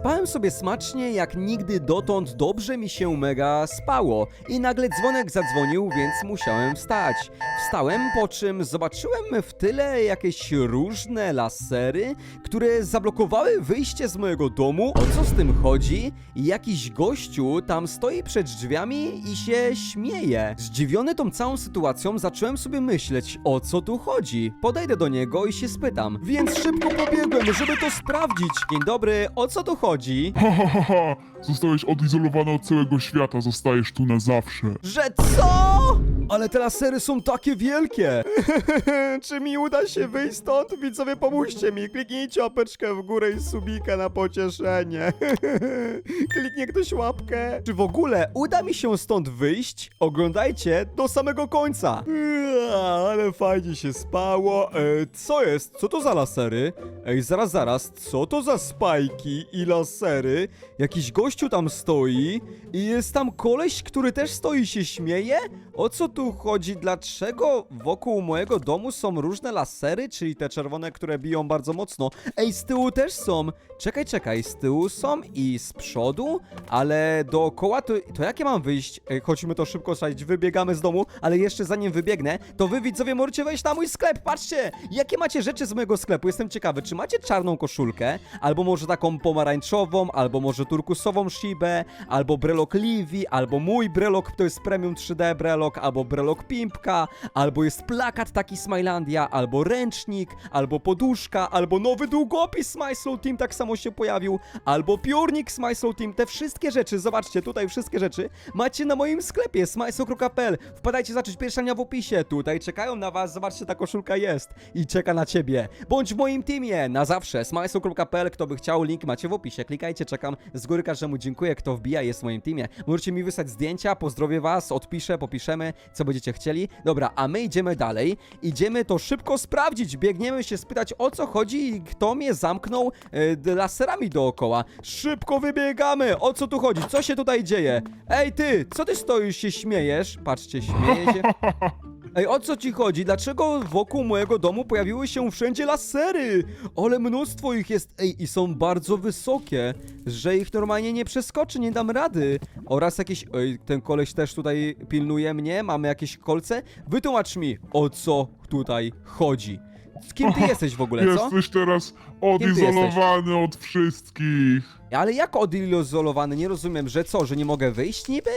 Spałem sobie smacznie, jak nigdy dotąd dobrze mi się mega spało. I nagle dzwonek zadzwonił, więc musiałem wstać. Wstałem, po czym zobaczyłem w tyle jakieś różne lasery, które zablokowały wyjście z mojego domu. O co z tym chodzi? Jakiś gościu tam stoi przed drzwiami i się śmieje. Zdziwiony tą całą sytuacją, zacząłem sobie myśleć, o co tu chodzi. Podejdę do niego i się spytam. Więc szybko pobiegłem, żeby to sprawdzić. Dzień dobry, o co tu chodzi? Ha, ha, ha, ha! Zostałeś odizolowany od całego świata, zostajesz tu na zawsze. Że co? Ale te lasery są takie wielkie! Czy mi uda się wyjść stąd? Widzowie, pomóżcie mi! Kliknijcie łapeczkę w górę i subika na pocieszenie. Kliknie ktoś łapkę. Czy w ogóle uda mi się stąd wyjść? Oglądajcie do samego końca. Ale fajnie się spało. E, co jest? Co to za lasery? Ej, zaraz, zaraz. Co to za spajki i lasery? Jakiś gościu tam stoi i jest tam koleś, który też stoi się śmieje? O co tu chodzi? Dlaczego wokół mojego domu są różne lasery, czyli te czerwone, które biją bardzo mocno? Ej, z tyłu też są. Czekaj, czekaj, z tyłu są i z przodu, ale dookoła to, to jakie mam wyjść? Ej, chodźmy to szybko sprawdzić, wybiegamy z domu, ale jeszcze zanim wybiegnę, to wy widzowie możecie wejść na mój sklep, patrzcie! Jakie macie rzeczy z mojego sklepu? Jestem ciekawy, czy macie czarną koszulkę, albo może taką pomarańczową, albo może turkusową shibę, albo brelok Livi, albo mój brelok, to jest premium 3D brelok, albo brelok Pimpka, albo jest plakat taki Smilandia, albo ręcznik, albo poduszka, albo nowy długopis Smile Team tak samo się pojawił, albo piórnik Smile Team, te wszystkie rzeczy, zobaczcie, tutaj wszystkie rzeczy macie na moim sklepie smajso.pl. Wpadajcie zacząć pierwsza linia w opisie. Tutaj czekają na was, zobaczcie, ta koszulka jest i czeka na ciebie. Bądź w moim teamie na zawsze. smajso.pl, kto by chciał, link macie w opisie. Klikajcie, czekam. Z góry każdemu dziękuję, kto wbija, jest w moim teamie. Możecie mi wysłać zdjęcia, pozdrowię was, odpiszę, popiszemy, co będziecie chcieli. Dobra, a my idziemy dalej. Idziemy to szybko sprawdzić. Biegniemy się spytać, o co chodzi i kto mnie zamknął e, laserami dookoła. Szybko wybiegamy! O co tu chodzi? Co się tutaj dzieje? Ej, ty! Co ty stoisz się śmiejesz? Patrzcie, śmieje się. Ej, o co ci chodzi? Dlaczego wokół mojego domu pojawiły się wszędzie lasery? Ale mnóstwo ich jest, ej, i są bardzo wysokie, że ich normalnie nie przeskoczy, nie dam rady. Oraz jakieś, ej, ten koleś też tutaj pilnuje mnie, mamy jakieś kolce? Wytłumacz mi, o co tutaj chodzi. Z kim ty jesteś w ogóle, co? Jesteś teraz odizolowany od wszystkich. Ale jak odilozolowany? Nie rozumiem, że co, że nie mogę wyjść niby?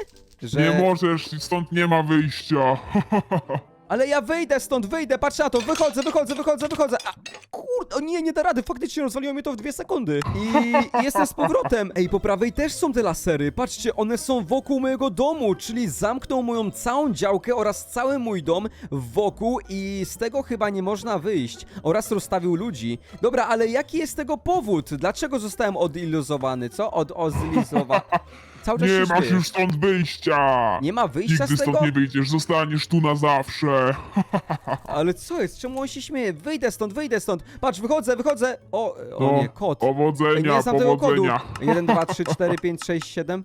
Że... Nie możesz, stąd nie ma wyjścia. Ale ja wyjdę stąd, wyjdę, patrz na to, wychodzę, wychodzę, wychodzę, wychodzę. A, kurde, o nie, nie da rady, faktycznie rozwaliło mnie to w dwie sekundy. I jestem z powrotem. Ej, po prawej też są te lasery, patrzcie, one są wokół mojego domu, czyli zamknął moją całą działkę oraz cały mój dom wokół i z tego chyba nie można wyjść. Oraz rozstawił ludzi. Dobra, ale jaki jest tego powód? Dlaczego zostałem odiluzowany, co? Od oziluzowany. Cały czas Nie się masz śmiejesz. już stąd wyjścia. Nie ma wyjścia Nigdy z tego? stąd nie wyjdziesz, zostaniesz tu na zawsze. Ale co jest? Czemu on się śmieje? Wyjdę stąd, wyjdę stąd. Patrz, wychodzę, wychodzę. O, o No, nie, kot. Powodzenia, nie znam tego kodu. powodzenia. 1, 2, 3, 4, 5, 6, 7.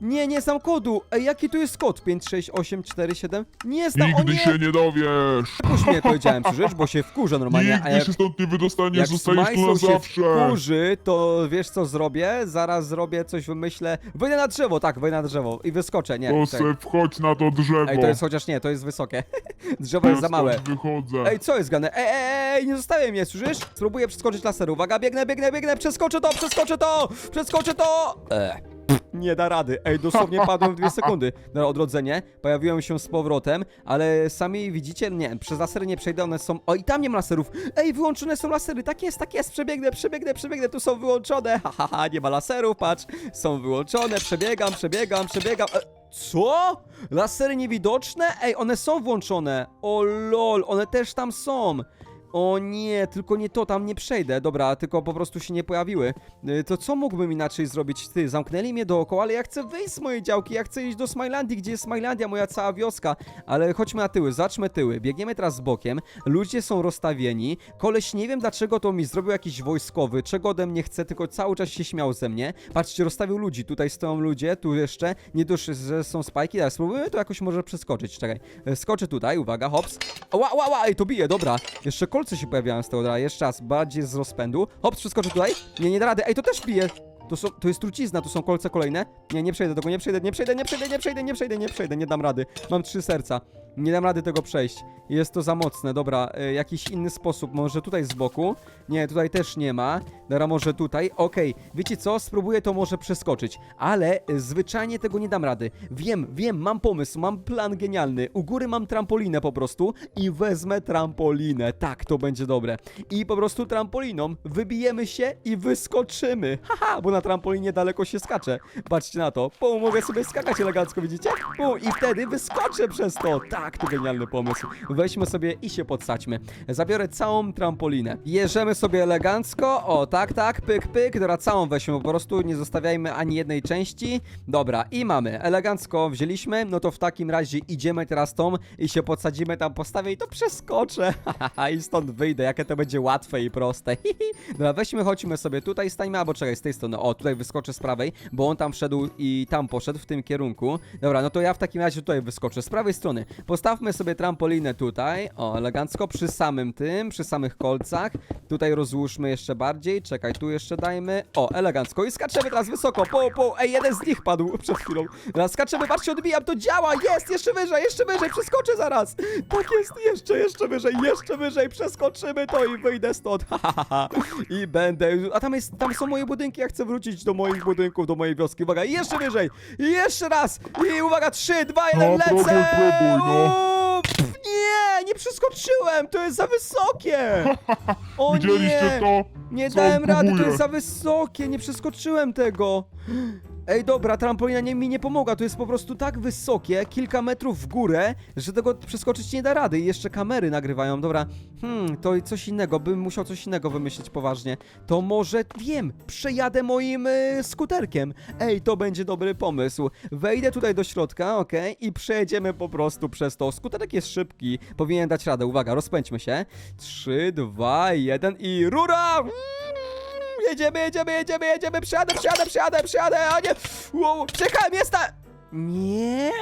Nie, nie znam kodu. Ej, jaki tu jest kod? 5, 6, 8, 4, 7. Nie znam, o Nigdy nie! się nie dowiesz. Śmieję powiedziałem, słyszysz, bo się wkurza normalnie. A Nigdy jak, się stąd nie wydostaniesz, jak zostajesz tu na Smajslow się zawsze. wkurzy, to wiesz co zrobię? Zaraz zrobię coś, wymyślę. Wyjdę na drzewo, tak, wyjdę na drzewo i wyskoczę, nie. Czekaj. se wchodź na to drzewo. Ej, to jest chociaż nie, to jest wysokie. Drzewo jest za małe. wychodzę. Ej, co jest gane? Ej, ej, ej, nie zostawiaj mnie, słyszysz? Spróbuję przeskoczyć laser. Uwaga, biegnę, biegnę, biegnę, przeskoczę to, przeskoczę to! Przeskoczę to! Ech. Nie da rady. Ej, dosłownie padłem w dwie sekundy. Na odrodzenie. Pojawiłem się z powrotem, ale sami widzicie, nie, przez lasery nie przejdę, one są... O, i tam nie ma laserów. Ej, wyłączone są lasery, tak jest, tak jest, przebiegnę, przebiegnę, przebiegnę, tu są wyłączone. Ha, ha, ha, nie ma laserów, patrz. Są wyłączone, przebiegam, przebiegam, przebiegam. E, co? Lasery niewidoczne? Ej, one są włączone. O lol, one też tam są. O nie, tylko nie to, tam nie przejdę. Dobra, tylko po prostu się nie pojawiły. Y, To co mógłbym inaczej zrobić? Ty, zamknęli mnie dookoła, ale ja chcę wyjść z mojej działki, ja chcę iść do Smilandii, gdzie jest Smilandia, moja cała wioska. Ale chodźmy na tyły, zacznmy tyły. Biegniemy teraz z bokiem, ludzie są rozstawieni. Koleś, nie wiem dlaczego to mi zrobił jakiś wojskowy, czego ode mnie chce, tylko cały czas się śmiał ze mnie. Patrzcie, rozstawił ludzi, tutaj stoją ludzie, tu jeszcze, nie dość, że są spajki, ale spróbujemy to jakoś może przeskoczyć, czekaj. E, Skoczę tutaj, uwaga, hops. Ła, ła, ła, ej, to bije, dobra. Jeszcze kolce się pojawiają z tego, dobra, jeszcze raz, bardziej z rozpędu. Hops, przeskoczę tutaj. Nie, nie da rady, ej, to też bije. To, są, to jest trucizna, to są kolce kolejne. Nie, nie przejdę tego, nie przejdę, nie przejdę, nie przejdę, nie przejdę, nie przejdę, nie przejdę, nie dam rady. Mam trzy serca. Nie dam rady tego przejść. Jest to za mocne. Dobra, e, jakiś inny sposób. Może tutaj z boku? Nie, tutaj też nie ma. Dobra, może tutaj. Okej, wiecie co? Spróbuję to może przeskoczyć. Ale e, zwyczajnie tego nie dam rady. Wiem, wiem, mam pomysł, mam plan genialny. U góry mam trampolinę po prostu i wezmę trampolinę. Tak, to będzie dobre. I po prostu trampoliną wybijemy się i wyskoczymy. Haha, bo na trampolinie daleko się skacze. Patrzcie na to. Pum, mogę sobie skakać elegancko, widzicie? Pum, i wtedy wyskoczę przez to. Tak, to genialny pomysł. Weźmy sobie i się podsadźmy. Zabiorę całą trampolinę. Jeżemy sobie elegancko. O, tak, tak, pyk, pyk. Dobra, całą weźmy po prostu. Nie zostawiajmy ani jednej części. Dobra, i mamy. Elegancko wzięliśmy. No to w takim razie idziemy teraz tą i się podsadzimy tam, postawię i to przeskoczę. I stąd wyjdę. Jakie to będzie łatwe i proste. Dobra, weźmy, chodźmy sobie tutaj, stańmy, albo czekaj, z tej strony. O, tutaj wyskoczę z prawej, bo on tam wszedł i tam poszedł w tym kierunku. Dobra, no to ja w takim razie tutaj wyskoczę z prawej strony. Postawmy sobie trampolinę tutaj. O, elegancko przy samym tym, przy samych kolcach. Tutaj rozłóżmy jeszcze bardziej. Czekaj, tu jeszcze dajmy. O, elegancko. I skaczemy teraz wysoko. Po, po. Ej, jeden z nich padł przed chwilą. Teraz skaczemy, patrzcie, odbijam, to działa. Jest, jeszcze wyżej, jeszcze wyżej, przeskoczę zaraz. Tak jest, jeszcze, jeszcze wyżej, jeszcze wyżej. Przeskoczymy to i wyjdę stąd. Ha, ha, ha. I będę. A tam jest, tam są moje budynki. Ja chcę wrócić do moich budynków, do mojej wioski. Uwaga, jeszcze wyżej. Jeszcze raz. I uwaga, 3, 2, 1, No, lecę. próbuj, próbuj, no. Pff, Nie, nie przeskoczyłem. To jest za wysokie. O Widzieliście nie. to? Nie Co dałem rady, to jest za wysokie, nie przeskoczyłem tego. Ej, dobra, trampolina nie, mi nie pomogła, to jest po prostu tak wysokie, kilka metrów w górę, że tego przeskoczyć nie da rady i jeszcze kamery nagrywają, dobra, hmm, to coś innego, bym musiał coś innego wymyślić poważnie. To może, wiem, przejadę moim y, skuterkiem. Ej, to będzie dobry pomysł. Wejdę tutaj do środka, okej, i przejedziemy po prostu przez to. Skuterek jest szybki, powinien dać radę, uwaga, rozpędźmy się. 3, 2, 1 i rura! Jedziemy, jedziemy, jedziemy, jedziemy, przyjadę, przyjadę, przyjadę, przyjadę, a nie... Wow, czekałem, jest na... Nie,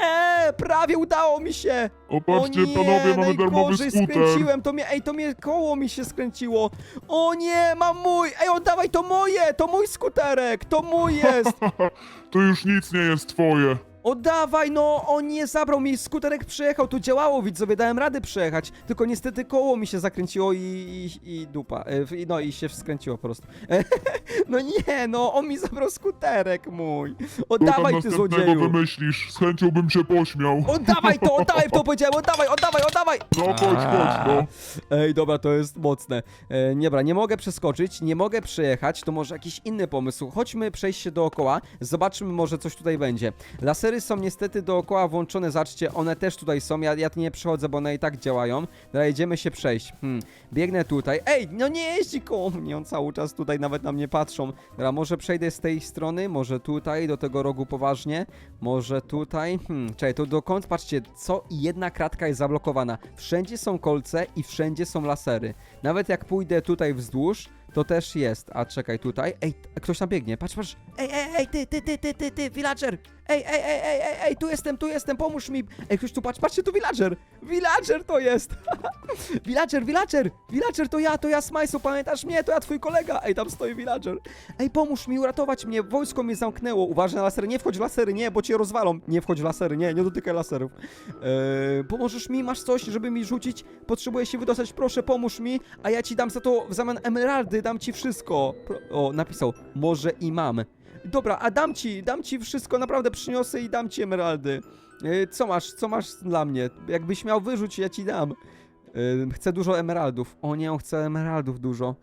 prawie udało mi się. O, patrzcie, nie, panowie, mamy darmowy najgorzej skuter. skręciłem, to mnie, ej, to mnie koło mi się skręciło. O nie, mam mój, ej, oddawaj, to moje, to mój skuterek, to mój jest. To już nic nie jest twoje. Oddawaj, no, on nie zabrał mi, skuterek przyjechał, to działało, widzowie, dałem radę przejechać, tylko niestety koło mi się zakręciło i, i, i dupa, e, no i się skręciło po prostu. no nie, no, on mi zabrał skuterek mój. Oddawaj, ty złodzieju. wymyślisz? Z chęcią bym się pośmiał. Oddawaj to, oddawaj to, powiedziałem, oddawaj, oddawaj, oddawaj. No chodź, chodź, no. Ej, dobra, to jest mocne. E, dobra, nie mogę przeskoczyć, nie mogę przejechać, to może jakiś inny pomysł. Chodźmy przejść się dookoła, zobaczmy może coś tutaj będzie. Są niestety dookoła włączone, zobaczcie, one też tutaj są, ja, ja tu nie przechodzę, bo one i tak działają. Dobra, jedziemy się przejść. Hmm, biegnę tutaj. Ej, no nie jeździ koło mnie, on cały czas tutaj nawet na mnie patrzą. Dobra, może przejdę z tej strony, może tutaj, do tego rogu poważnie, może tutaj. Hmm, czekaj, to dokąd? Patrzcie, co jedna kratka jest zablokowana. Wszędzie są kolce i wszędzie są lasery. Nawet jak pójdę tutaj wzdłuż, to też jest. A czekaj, tutaj. Ej, ktoś tam biegnie. Patrz, patrz. Ej, ej, ej, ty, ty, ty, ty, ty, ty, villager. Ej, ej, ej, ej, ej, ej, tu jestem, tu jestem, pomóż mi. Ej, ktoś tu, patrz, patrzcie, tu villager. Villager to jest. villager, villager. Villager to ja, to ja, Smajsu, pamiętasz mnie? To ja, twój kolega. Ej, tam stoi villager. Ej, pomóż mi uratować mnie. Wojsko mnie zamknęło. Uważaj na lasery. Nie wchodź w lasery, nie, bo cię rozwalą. Nie wchodź w lasery, nie, nie dotykaj laserów. Eee, pomożesz mi? Masz coś, żeby mi rzucić? Potrzebuję się wydostać, proszę, pomóż mi, a ja ci dam za to w zamian emeraldy, dam ci wszystko. Pro o, napisał, może i mam. Dobra, a dam ci, dam ci wszystko, naprawdę przyniosę i dam ci emeraldy. Eee, co masz, co masz dla mnie? Jakbyś miał wyrzuć, ja ci dam. Eee, chcę dużo emeraldów. O nie, on chce emeraldów dużo.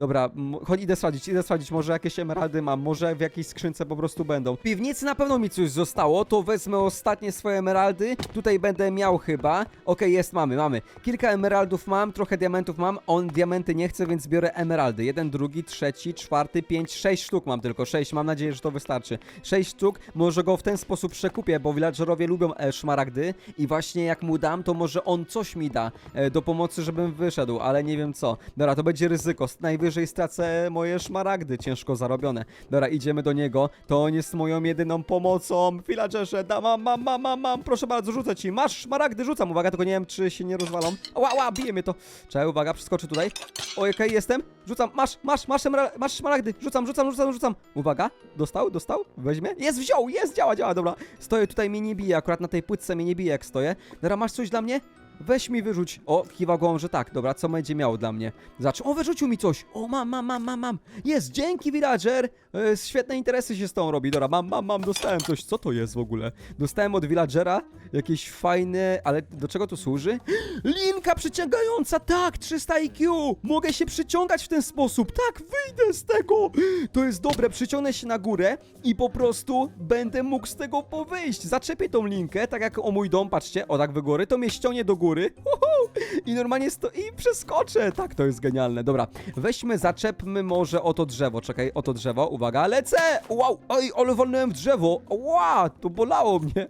Dobra, chodź, idę sprawdzić, idę sprawdzić, może jakieś emeraldy mam, może w jakiejś skrzynce po prostu będą. W piwnicy na pewno mi coś zostało, to wezmę ostatnie swoje emeraldy, tutaj będę miał chyba. Okej, jest, mamy, mamy. Kilka emeraldów mam, trochę diamentów mam, on diamenty nie chce, więc biorę emeraldy. Jeden, drugi, trzeci, czwarty, pięć, sześć sztuk mam tylko, sześć, mam nadzieję, że to wystarczy. Sześć sztuk, może go w ten sposób przekupię, bo villagerowie lubią e, szmaragdy i właśnie jak mu dam, to może on coś mi da e, do pomocy, żebym wyszedł, ale nie wiem co. Dobra, to będzie ryzyko, najwyżej najwyżej stracę moje szmaragdy ciężko zarobione. Dobra, idziemy do niego. To on jest moją jedyną pomocą. Villagerze, da, mam, mam, mam, mam, mam. Proszę bardzo, rzucę ci. Masz szmaragdy, rzucam. Uwaga, tylko nie wiem, czy się nie rozwalą. Ła, ła, bije mnie to. Czekaj, uwaga, przeskoczę tutaj. Oj, okej, jestem. Rzucam, masz, masz, masz, masz szmaragdy. Rzucam, rzucam, rzucam, rzucam. Uwaga, dostał, dostał, weźmie. Jest, wziął, jest, działa, działa, dobra. Stoję tutaj, mnie nie bije, akurat na tej płytce mnie nie bije, jak stoję. Dobra, masz coś dla mnie? Weź mi wyrzuć. O, kiwa głową, że tak. Dobra, co będzie miał dla mnie? Zacz. O, wyrzucił mi coś. O, mam, mam, mam, mam, mam. Jest, dzięki, villager. E, świetne interesy się z tą robi. Dobra, mam, mam, mam, dostałem coś. Co to jest w ogóle? Dostałem od villagera jakieś fajne, ale do czego to służy? Linka przyciągająca, tak, 300 IQ. Mogę się przyciągać w ten sposób. Tak, wyjdę z tego. To jest dobre, przyciągnę się na górę i po prostu będę mógł z tego powyjść. Zaczepię tą linkę, tak jak o mój dom, patrzcie, o tak wy góry, to mnie ściągnie do góry. Uhu, I normalnie sto i przeskoczę. Tak, to jest genialne. Dobra, weźmy, zaczepmy może o to drzewo. Czekaj, o to drzewo, uwaga, lecę! Wow, oj, ale walnąłem w drzewo. Ła, to bolało mnie.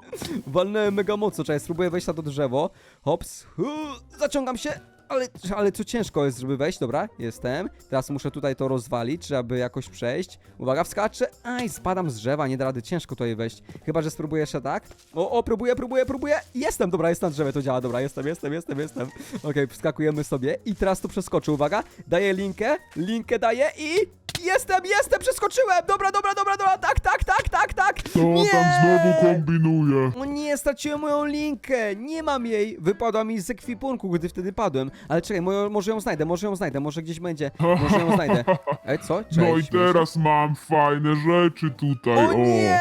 Walnąłem mega mocno. Czekaj, spróbuję wejść na to drzewo. Hops, hu, zaciągam się. Ale, ale co ciężko jest, żeby wejść, dobra, jestem. Teraz muszę tutaj to rozwalić, żeby jakoś przejść. Uwaga, wskaczę. Aj, spadam z drzewa, nie da rady, ciężko tutaj wejść. Chyba, że spróbuję jeszcze tak. O, o, próbuję, próbuję, próbuję. Jestem, dobra, jestem na drzewie, to działa, dobra, jestem, jestem, jestem, jestem. Okej, wskakujemy sobie i teraz tu przeskoczę, uwaga. Daję linkę, linkę daję i... Jestem, jestem, przeskoczyłem! Dobra, dobra, dobra, dobra, tak, tak, tak, tak, tak! To on tam znowu kombinuje. O nie, straciłem moją linkę! Nie mam jej! Wypadła mi z ekwipunku, gdy wtedy padłem. Ale czekaj, może ją znajdę, może ją znajdę, może gdzieś będzie. Może ją znajdę. Ej, co? Czekaj, No i teraz mam fajne rzeczy tutaj, O o. nie!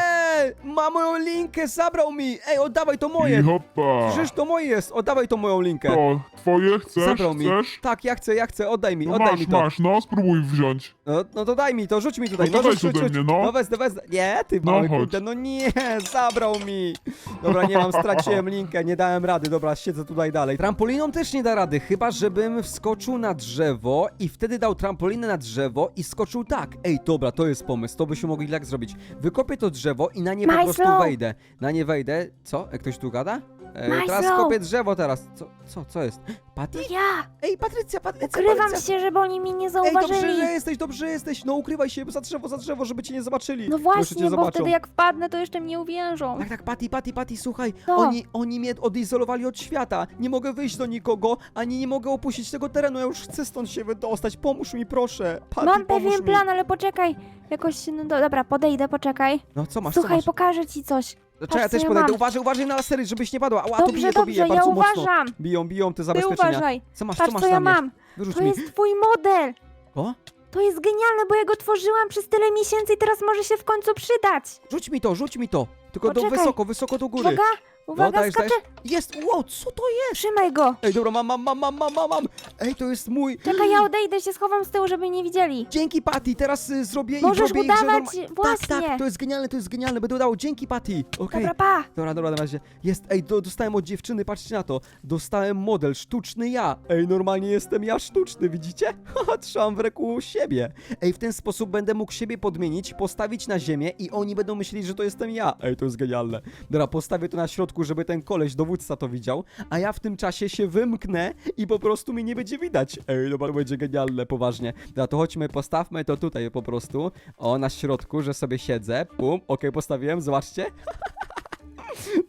Ma moją linkę, zabrał mi! Ej, oddawaj, to I moje! hopa. Przecież to moje jest, oddawaj to moją linkę. To, twoje chcesz? Zabrał mi. Chcesz? Tak, ja chcę, ja chcę, oddaj mi, No oddaj masz, mi to. masz, no spróbuj wziąć. No, no to daj mi to, rzuć mi tutaj. No to rzuć, weź rzuć, ode rzuć. mnie, no. No wezmę, wezmę. Nie, ty No mały chodź. kurde, no nie, zabrał mi. Dobra, nie mam, straciłem linkę, nie dałem rady. Dobra, siedzę tutaj dalej. Trampoliną też nie da rady, chyba żebym wskoczył na drzewo i wtedy dał trampolinę na drzewo i skoczył tak. Ej, dobra, to jest pomysł, to byśmy mogli tak zrobić. Wykopię to drzewo i na nie po Majslo! prostu wejdę. Na nie wejdę. Co? Jak ktoś tu gada? E, teraz kopię drzewo teraz. Co, co, co jest? Patty? Ja! Ej, Patrycja, Patrycja, Ukrywam Patrycja. się, żeby oni mnie nie Ej, dobrze, zauważyli. że jesteś, dobrze że jesteś. No ukrywaj się za drzewo, za drzewo, żeby cię nie zobaczyli. No cię właśnie, bo zobaczą. wtedy jak wpadnę, to jeszcze mnie uwiężą. Tak, tak, Patty, Patty, Patty, słuchaj, Co? oni, oni mnie odizolowali od świata. Nie mogę wyjść do nikogo, ani nie mogę opuścić tego terenu. Ja już chcę stąd się wydostać. Pomóż mi, proszę. Patty, Mam pomóż pewien mi. plan, ale poczekaj. Jakoś, no do, dobra, podejdę, poczekaj. No co masz, co Słuchaj, masz? pokażę ci coś. Czekaj, ja co też ja podejdę. mam. Uważaj, uważaj na lasery, żebyś nie padła. Ała, to Dobrze, bije, to dobrze, bije, ja bardzo mocno. uważam. Biją, biją te Ty zabezpieczenia. uważaj. Co masz, co Patrz, masz co na ja mnie? mam. Wyrzuć To mi. jest twój model. O, To jest genialne, bo ja go tworzyłam przez tyle miesięcy i teraz może się w końcu przydać. rzuć mi to, rzuć mi to. Tylko do Poczekaj. wysoko, wysoko do góry. Uwaga, No, uwaga, dajesz, skaczę. Jest, wow, co to jest? Trzymaj go. Ej, dobra, mam, mam, mam, mam, mam, mam, mam. Ej, to jest mój... Czekaj, ja odejdę, się schowam z tyłu, żeby nie widzieli. Dzięki, Patty, teraz y, zrobię Możesz i zrobię ich, że udawać norma- Tak, własnie. tak, to jest genialne, to jest genialne, będę udało. Dzięki, Patty. Okej. Dobra, pa. Dobra, dobra, na razie. Jest, ej, do, dostałem od dziewczyny, patrzcie na to. Dostałem model, sztuczny ja. Ej, normalnie jestem ja sztuczny, widzicie? Haha, trzymam w ręku siebie. Ej, w ten sposób będę mógł siebie podmienić, postawić na ziemię i oni będą myśleli, że to jestem ja. Ej, to jest genialne. Dobra, postawię to na środku, żeby ten koleś, dowódca to widział, a ja w tym czasie się wymknę i po prostu mnie nie będzie widać. Ej, to będzie genialne, poważnie. Dobra, to chodźmy, postawmy to tutaj po prostu. O, na środku, że sobie siedzę. Pum, okej, postawiłem, zobaczcie.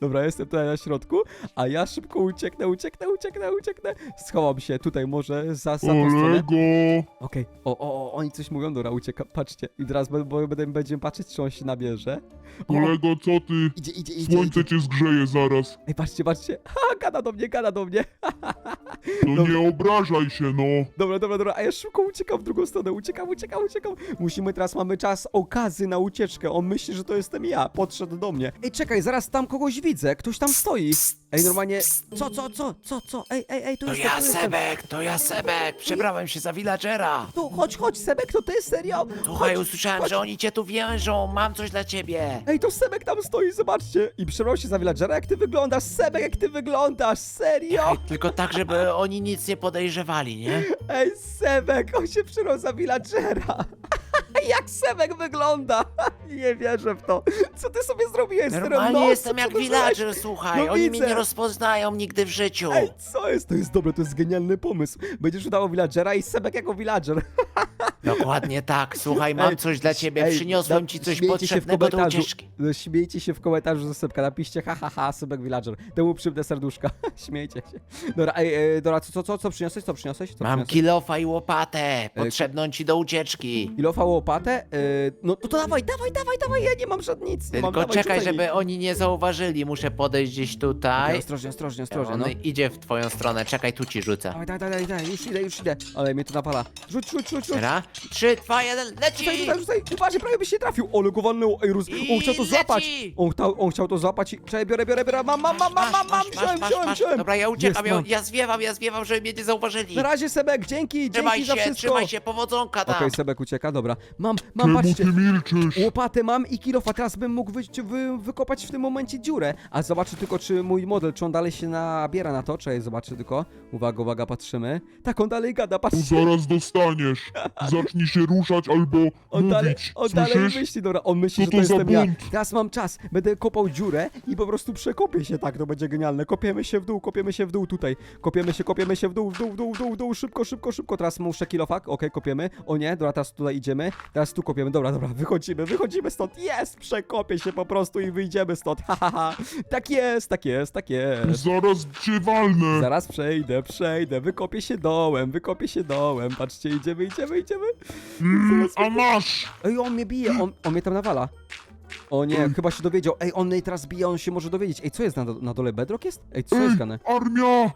Dobra, jestem tutaj na środku, a ja szybko ucieknę, ucieknę, ucieknę, ucieknę. Schowam się tutaj może za, za tą stronę. Olego. Okej, o, o, o, oni coś mówią, dobra, ucieka, patrzcie. I teraz b- bo będę, będziemy patrzeć, czy on się nabierze. O, Kolego, co ty? idzie, idzie, idzie, Słońce idzie. cię zgrzeje zaraz. Ej, patrzcie, patrzcie. Ha, gada do mnie, gada do mnie. No Dobra. nie obrażaj się, no. Dobra, dobra, dobra, a ja szybko uciekam w drugą stronę, uciekam, uciekam, uciekam. Musimy teraz, mamy czas okazy na ucieczkę. On myśli, że to jestem ja, podszedł do mnie. Ej, czekaj, zaraz tam kogoś widzę, ktoś tam stoi. Ej, normalnie, co, co, co, co, co, ej, ej, ej, tu To jestem, ja tu jestem. Sebek, to ja Sebek, przebrałem się za villagera. Tu, chodź, chodź, Sebek, to ty, serio? Słuchaj, Chodź, usłyszałem, chodź. że oni cię tu wiążą, mam coś dla ciebie. Ej, to Sebek tam stoi, zobaczcie. I przebrał się za villagera, jak ty wyglądasz, Sebek, jak ty wyglądasz, serio? Ej, tylko tak, żeby oni nic nie podejrzewali, nie? Ej, Sebek, on się przebrał za villagera. Jak Sebek wygląda? Nie wierzę w to. Co ty sobie zrobiłeś z Normalnie nosem? jestem Co jak villager, zrobiłeś? słuchaj. No Oni mnie widzę. nie rozpoznają nigdy w życiu. Ej, co jest? To jest dobre, to jest genialny pomysł. Będziesz udawał villagera i Sebek jako villager. Dokładnie tak. Słuchaj, mam Ej, coś dla ciebie. ej, Przyniosłem ci coś śmiejcie się w potrzebnego do komentarzu. ucieczki. No, Śmiejcie się w komentarzu ze Sebka, napiszcie ha ha ha, Sebek villager. Temu przybdę serduszka. Śmiejcie się. Dobra, ej, ej, dobra, co, co, co, co przyniosłeś? Co przyniosłeś? Co Mam przyniosłeś? kilofa i łopatę. Potrzebną ci do ucieczki. Kilofa łopatę? Yy, no to, to dawaj, dawaj, dawaj, dawaj, ja nie mam żadnych nic. Tylko mam, dawaj, czekaj, rzucaj mi. żeby oni nie zauważyli. Muszę podejść gdzieś Okej, tutaj. Ostrożnie, ostrożnie, ostrożnie, On no. idzie w twoją stronę. Czekaj, tu ci rzucę. Dawaj, dawaj, dawaj, dawaj, już idę, już idę. Ale mnie to napala. Rzuć, rzuć, rzuć, rzuć. Dobra? Trzy, dwa, jeden, Rzucaj, leci! rzucaj, rzucaj. Uważaj, prawie by się trafił. Ole, go walnęło. Ej, Rus, I on chciał to złapać. leci. On, ta, on chciał to złapać i... Czekaj, biorę, biorę, biorę. Mam, mam, mam, mam, mam, mam. Wziąłem, wziąłem, wziąłem. Dobra, ja uciekam, Jest, ja, mam. ja zwiewam, ja zwiewam, żeby mnie nie zauważyli. Na razie, Sebek, dzięki, Trzymaj dzięki za się, wszystko. trzymaj się, powodzonka Okej, tam. Sebek ucieka, dobra. Mam, mam, Czemu patrzcie. ty milczysz? Łopatę mam i kilofa, teraz bym mógł wy, wy, wykopać w tym momencie dziurę. A zobaczę tylko, czy mój model, czy on dalej się nabiera na to. Czekaj, zobaczę tylko. Uwaga, uwaga, patrzymy. Tak, on dalej gada, patrzcie. zaraz dostaniesz. Zacznij się ruszać albo On dalej, mówić. on dalej Słyszysz? myśli, dobra, on myśli, Co że to to za jestem ja. bunt? Teraz mam czas, będę kopał dziurę i po prostu przekopię się tak, to będzie genialne. Kopiemy się w dół, kopiemy się w dół tutaj. Kopiemy się, kopiemy się w dół, w dół, w dół, w dół, w dół, szybko, szybko, szybko. Teraz muszę kilofak, okej, kopiemy. O nie, dobra, teraz tutaj idziemy. Teraz tu kopiemy, dobra, dobra, wychodzimy, wychodzimy stąd. Jest, przekopię się po prostu i wyjdziemy stąd. Ha, ha, ha. Tak jest, tak jest, tak jest. Zaraz cię walnę. Zaraz przejdę, przejdę, wykopię się dołem, wykopię się dołem. Patrzcie, idziemy, idziemy, idziemy. Mm, a masz! Ej, on mnie bije, on, on mnie tam nawala. O nie, Ej. chyba się dowiedział. Ej, on mnie teraz bije, on się może dowiedzieć. Ej, co jest na, na dole? Bedrock jest? Ej, co jest Ej, grane? armia!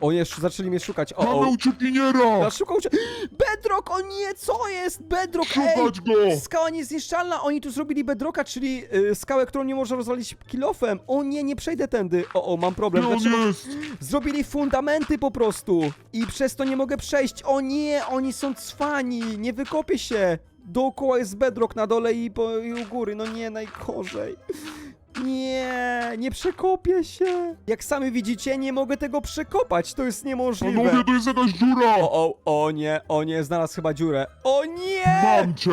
O nie, sz- zaczęli mnie szukać. O, Mamy o. uciekiniera! Ja szukał cię. Bedrock, o nie, co jest? Bedrock, ej! Szukać go! Skała niezniszczalna, oni tu zrobili bedrocka, czyli y, skałę, którą nie można rozwalić kilofem. O nie, nie przejdę tędy. O, o, mam problem. Gdzie on Dlaczego? jest? Zrobili fundamenty po prostu i przez to nie mogę przejść. O nie, oni są cwani, nie wykopię się. Dookoła jest bedrock na dole i, po, i u góry, no nie, najgorzej. Nie, nie przekopię się. Jak sami widzicie, nie mogę tego przekopać, to jest niemożliwe. Panowie, to jest jakaś dziura! O, o, o nie, o nie, znalazł chyba dziurę. O nie! Mam cię!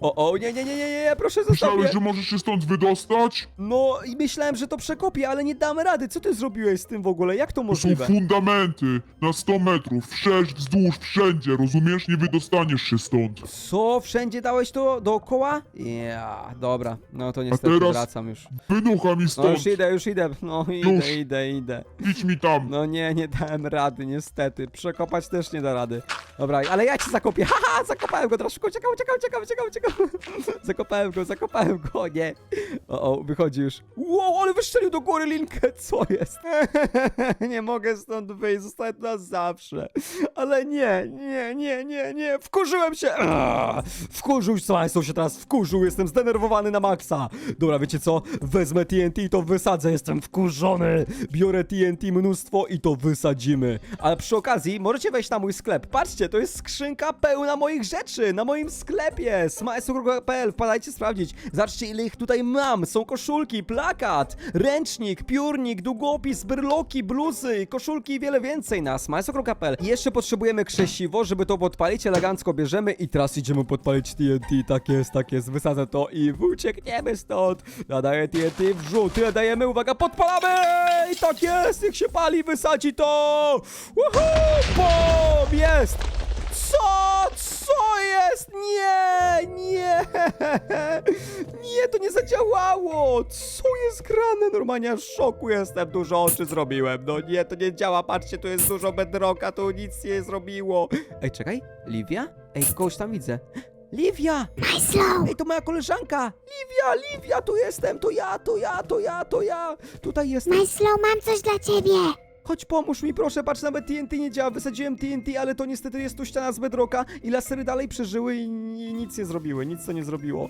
O, o, nie, nie, nie, nie, nie, nie, proszę zostaw mnie. Myślałeś, że możesz się stąd wydostać? No i myślałem, że to przekopię, ale nie damy rady. Co ty zrobiłeś z tym w ogóle? Jak to To są możliwe? fundamenty na 100 metrów, wszerz, wzdłuż, wszędzie, rozumiesz? Nie wydostaniesz się stąd. Co? Wszędzie dałeś to dookoła? Ja, dobra. No to niestety teraz- wracam już. Wynucha mi No stąd! już idę, już idę. No idę, Już. idę, idę. Idź mi tam! No nie, nie dałem rady, niestety. Przekopać też nie da rady. Dobra, ale ja ci zakopię. Haha, zakopałem go teraz szybko. Uciekam, uciekam, uciekam, uciekam, uciekam. Zakopałem go, zakopałem go, nie. O, o, wychodzi już. Wow, ale wystrzelił do góry linkę. Co jest? nie mogę stąd wyjść, zostaję tu na zawsze. Ale nie, nie, nie, nie, nie. Wkurzyłem się. Wkurzył się, Państwo się teraz wkurzył. Jestem zdenerwowany na maksa. Dobra, wiecie co? Wezmę TNT i to wysadzę. Jestem wkurzony. Biorę TNT mnóstwo i to wysadzimy. Ale przy okazji możecie wejść na mój sklep. Patrzcie, to jest skrzynka pełna moich rzeczy na moim sklepie. smajsokro.pl. Wpadajcie sprawdzić. Zobaczcie ile ich tutaj mam. Są koszulki, plakat, ręcznik, piórnik, długopis, bryloki, bluzy, koszulki i wiele więcej na smajsokro.pl. I jeszcze potrzebujemy krzesiwo, żeby to podpalić. Elegancko bierzemy i teraz idziemy podpalić TNT. Tak jest, tak jest. Wysadzę to i uciekniemy stąd. Nadaję TNT, wrzut. Tyle dajemy, uwaga, podpalamy! I tak jest, niech się pali, wysadzi to! Woohoo! Bom! Jest! Co? Co jest? Nie! Nie! Nie, to nie zadziałało! Co jest grane? Normalnie w szoku jestem, dużo oczy zrobiłem. No nie, to nie działa, patrzcie, tu jest dużo bedroka, tu nic nie zrobiło. Ej, czekaj, Livia? Ej, kogoś tam widzę. Livia! Ej, to moja koleżanka! Livia, Livia, tu jestem, to ja, to ja, to ja, to ja! Tutaj jestem. Majslow, mam coś dla ciebie. Chodź, pomóż mi, proszę, patrz, nawet TNT nie działa. Wysadziłem TNT, ale to niestety jest tu ściana z bedroka i lasery dalej przeżyły i ni- nic nie zrobiły, nic to nie zrobiło.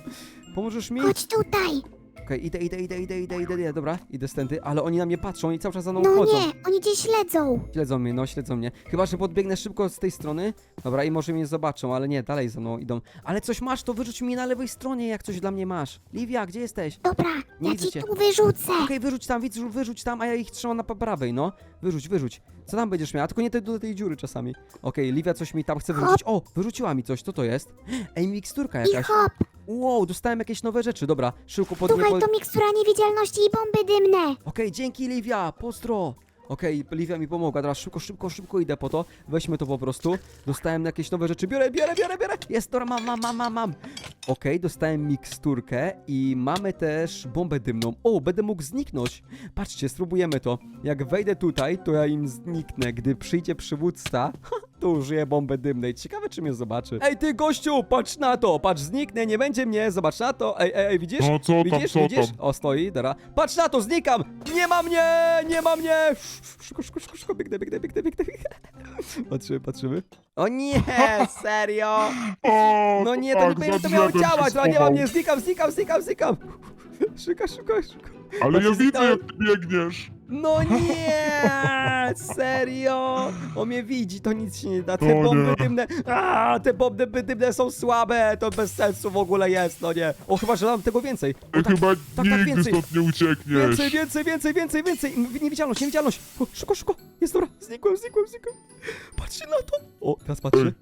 Pomożesz mi? Chodź tutaj. Okej, idę, idę, idę, idę, idę, idę, idę, dobra, idę stędy, ale oni na mnie patrzą, oni cały czas za mną No chodzą. nie, oni cię śledzą. Śledzą mnie, no śledzą mnie. Chyba, że podbiegnę szybko z tej strony. Dobra, i może mnie zobaczą, ale nie, dalej za mną idą. Ale coś masz, to wyrzuć mi na lewej stronie, jak coś dla mnie masz. Livia, gdzie jesteś? Dobra, Nie ja widzę ci cię. tu wyrzucę. Okej, wyrzuć tam, wyrzuć, wyrzuć tam, a ja ich trzymam na prawej, no. Wyrzuć, wyrzuć. Co tam będziesz miała? Tylko nie te, do tej dziury czasami. Okej, Livia coś mi tam chce wyrzucić. O, wyrzuciła mi coś, co to jest? Ej, miksturka I jakaś. hop, Wow, dostałem jakieś nowe rzeczy, dobra. Szybko pod... słuchaj, pod... to mikstura niewidzialności i bomby dymne. Okej, dzięki Livia, pozdro. Okej, Livia mi pomogła, teraz szybko, szybko, szybko idę po to. Weźmy to po prostu. Dostałem jakieś nowe rzeczy. Biorę, biorę, biorę, biorę. Jest, dobra, mam, mam, mam, mam, mam. Okej, dostałem miksturkę i mamy też bombę dymną. O, będę mógł zniknąć. Patrzcie, spróbujemy to. Jak wejdę tutaj, to ja im zniknę. Gdy przyjdzie przywódca, to użyję bomby dymnej. Ciekawe, czy mnie zobaczy. Ej, ty gościu, patrz na to. Patrz, zniknę, nie będzie mnie. Zobacz na to. Ej, ej, ej widzisz? No co tam, widzisz, co widzisz? tam? O, stoi, dobra. Patrz na to, znikam! Nie ma mnie! Nie ma mnie! Szybko, szybko, szybko, szybko, biegnę, biegnę, biegnę, biegnę. Patrzymy, patrzymy. O nie, serio? O, No nie, to tak, nie powinno za to miało się działać, no nie ma schował. mnie, znikam, znikam, znikam, znikam. Szybko, szybko, szybko. Ale ja widzę, zniknąłem. jak ty biegniesz. No nie, serio? On mnie widzi, to nic się nie da. Te O bomby nie. dymne, a, te bomby dymne są słabe, to bez sensu w ogóle jest, no nie. O, chyba, że mam tego więcej. O, tak, chyba tak, nigdy więcej. stąd nie uciekniesz. Więcej, więcej, więcej, więcej, więcej! Niewidzialność, niewidzialność! O, szybko, szybko! Jest dobra, znikłem, znikłem, znikłem! Patrzcie na to! O, teraz patrzę.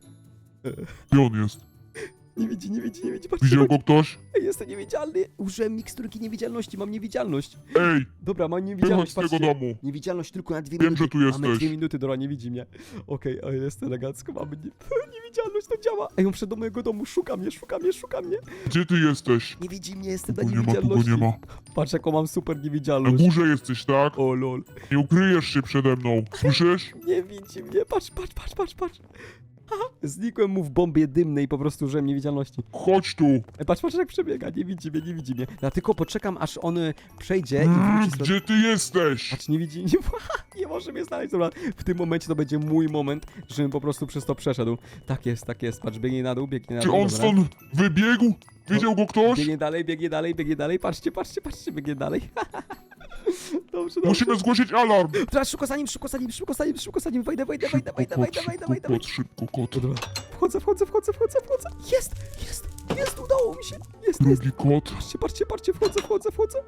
Gdzie on jest? Nie widzi, nie widzi, nie widzi, patrzcie. Widział go ktoś? Ej, Jestem niewidzialny! Użyłem miksturki niewidzialności, mam niewidzialność. Ej, Dobra, mam wychodź niewidzialność, z tego patrzcie. domu. Niewidzialność tylko na dwie Wiem, minuty. że tu Mamy jesteś. dwie minuty, Dora nie widzi mnie. Okej, okay, jest elegancko, mamy nie... niewidzialność, to działa. Ej, on przed do mojego domu, szuka mnie, szuka mnie, szuka mnie. Gdzie ty jesteś? Nie widzi mnie, jestem na Tu nie ma, tu go niewidzialności. nie ma. Patrz, jaką mam super Na niewidzialność. górze jesteś, tak? O lol. Nie ukryjesz się przede mną. Słyszysz? Nie widzi mnie, patrz, patrz, patrz, patrz, patrz. Znikłem mu w bombie dymnej po prostu użyłem niewidzialności. Chodź tu. Ej, patrz, patrz jak przebiega, nie widzi mnie, nie widzi mnie. Ja tylko poczekam aż on y, przejdzie i Mm, wróci sobie. Gdzie ty jesteś? Patrz, nie widzi, nie, nie może mnie znaleźć, dobra. W tym momencie to będzie mój moment, żebym po prostu przez to przeszedł. Tak jest, tak jest, patrz, biegnie na dół, biegnie na Czy dół, on dobra. stąd wybiegł? Widział go ktoś? Biegnie dalej, biegnie dalej, biegnie dalej, patrzcie, patrzcie, patrzcie, biegnie dalej. Dobrze, dobrze. Musimy zgłosić alarm! Teraz szybko za nim, szybko za nim, szybko za nim, szybko za nim. Wejdę, wejdę, wejdę, wejdę, Kot, wejdę, wejdę, szybko, wejdę. kot, szybko, kot. Wchodzę, wchodzę, wchodzę, wchodzę, wchodzę. Jest, jest, jest, udało mi się. Jest, jest. Drugi kot. Patrzcie, patrzcie, patrzcie, wchodzę, wchodzę, wchodzę.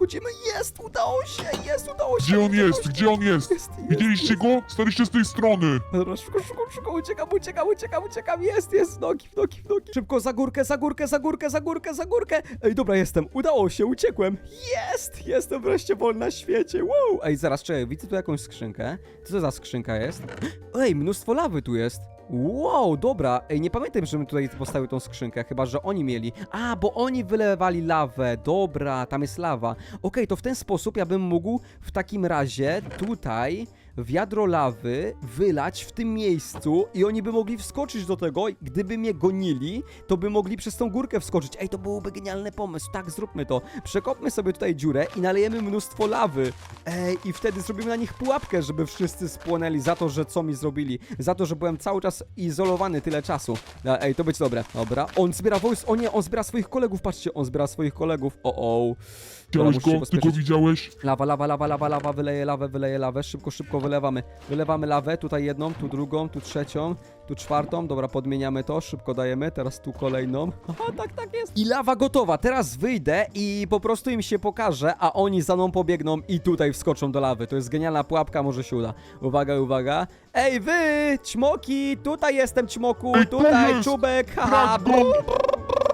Chodzimy, jest, udało się, jest, udało się. Gdzie on udało jest? się. Gdzie on jest? Jest, jest, Widzieliście jest. go? Staliście z tej strony. Dobra, szybko, szybko, szybko, uciekam, uciekam, uciekam, uciekam, jest, jest, w nogi, w nogi, w nogi. Szybko, za górkę, za górkę, za górkę, za górkę, za górkę. Ej, dobra, jestem, udało się, uciekłem. Jest, jestem wreszcie wolny na świecie, wow. Ej, zaraz, czekaj, widzę tu jakąś skrzynkę. Co to za skrzynka jest? Ej, mnóstwo lawy tu jest. Wow, dobra. Ej, nie pamiętam, żebym tutaj postawił tą skrzynkę, chyba że oni mieli. A, bo oni wylewali lawę. Dobra, tam jest lawa. Okej, to w ten sposób ja bym mógł w takim razie tutaj wiadro lawy wylać w tym miejscu i oni by mogli wskoczyć do tego. Gdyby mnie gonili, to by mogli przez tą górkę wskoczyć. Ej, to byłby genialny pomysł. Tak, zróbmy to. Przekopmy sobie tutaj dziurę i nalejemy mnóstwo lawy. Ej, i wtedy zrobimy na nich pułapkę, żeby wszyscy spłonęli za to, że co mi zrobili. Za to, że byłem cały czas izolowany tyle czasu. E, Ej, to być dobre. Dobra. On zbiera wojsk. O nie, on zbiera swoich kolegów. Patrzcie, on zbiera swoich kolegów. O, o. Widziałeś go? Ty go widziałeś? Lawa, lawa, lawa, lawa, lawa, wyleje lawę, wyleje lawę, szybko, szybko wylewamy. Wylewamy lawę, tutaj jedną, tu drugą, tu trzecią, tu czwartą, dobra, podmieniamy to, szybko dajemy, teraz tu kolejną. Aha, tak, tak jest. I lawa gotowa, teraz wyjdę i po prostu im się pokażę, a oni za mną pobiegną i tutaj wskoczą do lawy. To jest genialna pułapka, może się uda. Uwaga, uwaga. Ej, wy, ćmoki, tutaj jestem ćmoku, Ej, tutaj czubek, haha, Brać go!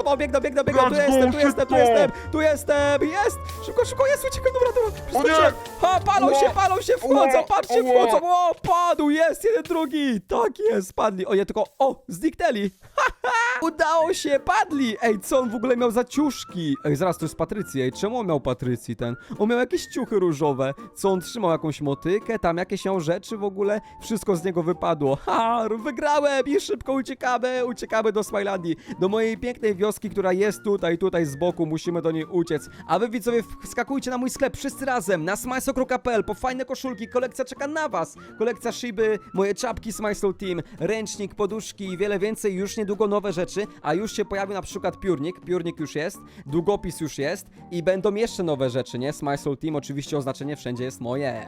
o, biegnę, biegnę, biegnę, tu jestem, tu jestem, tu szybko! jestem, tu jestem, jest! Szybko, szybko, jest, uciekam, dobra, dobra, przeskoczyłem. Ha, palą się, palą się, wchodzą, Ła! patrzcie, Ła! wchodzą, o, padł, jest, jeden, drugi, tak jest, padli, o nie, tylko, o, zniknęli, udało się, padli, ej, co on w ogóle miał za ciuszki, ej, zaraz, to jest Patrycji, ej, czemu on miał Patrycji ten, on miał jakieś ciuchy różowe, co on trzymał, jakąś motykę, tam jakieś miał rzeczy w ogóle, wszystko z niego wypadło, ha, wygrałem i szybko uciekamy, uciekamy do Smilandii, do mojej pięknej wioski, która jest tutaj, tutaj z boku, musimy do niej uciec. A wy widzowie wskakujcie na mój sklep wszyscy razem na smajsokro.pl po fajne koszulki, kolekcja czeka na was. Kolekcja szyby, moje czapki Smajsol Team, ręcznik, poduszki i wiele więcej, już niedługo nowe rzeczy, a już się pojawił na przykład piórnik, piórnik już jest, długopis już jest i będą jeszcze nowe rzeczy, nie? Smajsol Team, oczywiście oznaczenie wszędzie jest moje.